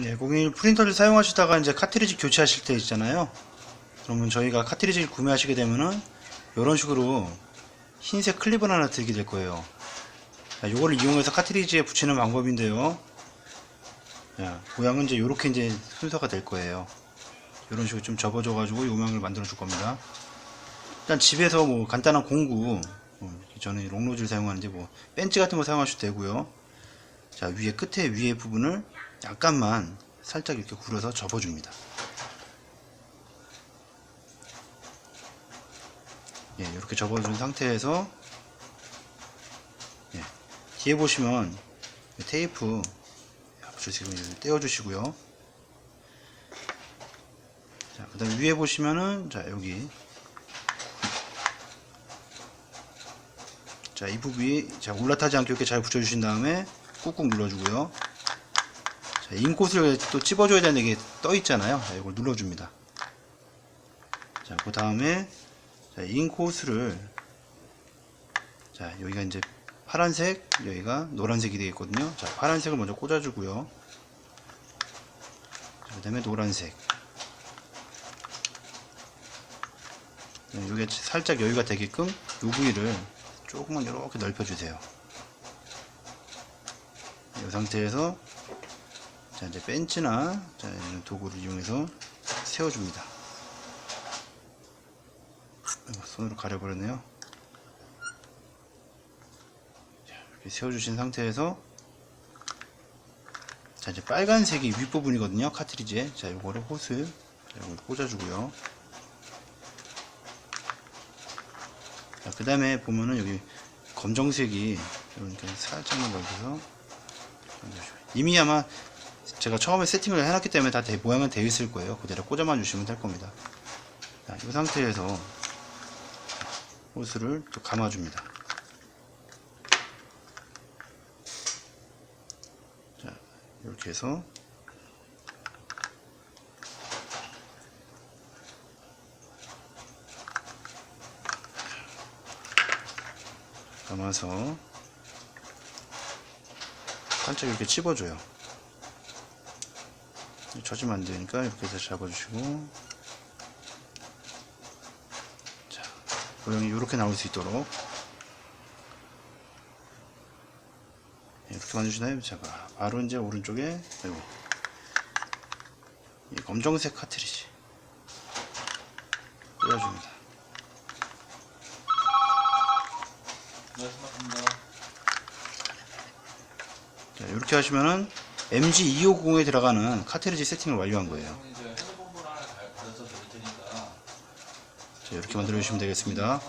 네, 고객님 프린터를 사용하시다가 이제 카트리지 교체하실 때 있잖아요. 그러면 저희가 카트리지를 구매하시게 되면은 이런 식으로 흰색 클립을 하나 들게 될 거예요. 자, 요거를 이용해서 카트리지에 붙이는 방법인데요. 자, 모양은 이제 이렇게 이제 순서가 될 거예요. 이런 식으로 좀 접어줘 가지고 요 모양을 만들어 줄 겁니다. 일단 집에서 뭐 간단한 공구, 어, 저는 롱로즈를 사용하는데 뭐 벤치 같은 거 사용하셔도 되고요. 자 위에 끝에 위에 부분을 약간만 살짝 이렇게 굴어서 접어줍니다. 예, 이렇게 접어준 상태에서 예, 뒤에 보시면 테이프 앞으로 지금 떼어주시고요. 자, 그다음 위에 보시면은 자 여기 자, 이 부분이 자, 올라타지 않게 이렇게 잘 붙여주신 다음에 꾹꾹 눌러주고요. 자, 인코스를 또 찝어줘야 되는 게 떠 있잖아요. 자, 이걸 눌러줍니다. 자, 그 다음에 자, 인코스를 자, 여기가 이제 파란색, 여기가 노란색이 되겠거든요. 자, 파란색을 먼저 꽂아주고요. 그 다음에 노란색. 여기 살짝 여유가 되게끔 요 부위를 조금만 이렇게 넓혀주세요. 이 상태에서 자 이제 벤치나 자 이런 도구를 이용해서 세워줍니다. 손으로 가려버렸네요. 자, 이렇게 세워주신 상태에서 자 이제 빨간색이 윗부분이거든요 카트리지에 자 요거를 호스 자, 요걸 꽂아주고요. 자, 그 다음에 보면은 여기 검정색이 이렇게 살짝만 넓혀서 이미 아마 제가 처음에 세팅을 해놨기 때문에 다 대- 모양은 되어 있을 거예요. 그대로 꽂아만 주시면 될 겁니다. 자, 이 상태에서 호스를 또 감아줍니다. 자, 이렇게 해서 감아서 살짝 이렇게 찝어줘요. 젖으면 안 되니까 이렇게 해서 잡아주시고 자 모양이 이렇게 나올 수 있도록 이렇게 만드시나요? 제가 바로 이제 오른쪽에 아이고, 이 검정색 카트리지 꽂아줍니다. 네. 자, 이렇게 하시면은 MG250에 들어가는 카트리지 세팅을 완료한 거예요. 자, 이렇게 만들어 주시면 되겠습니다.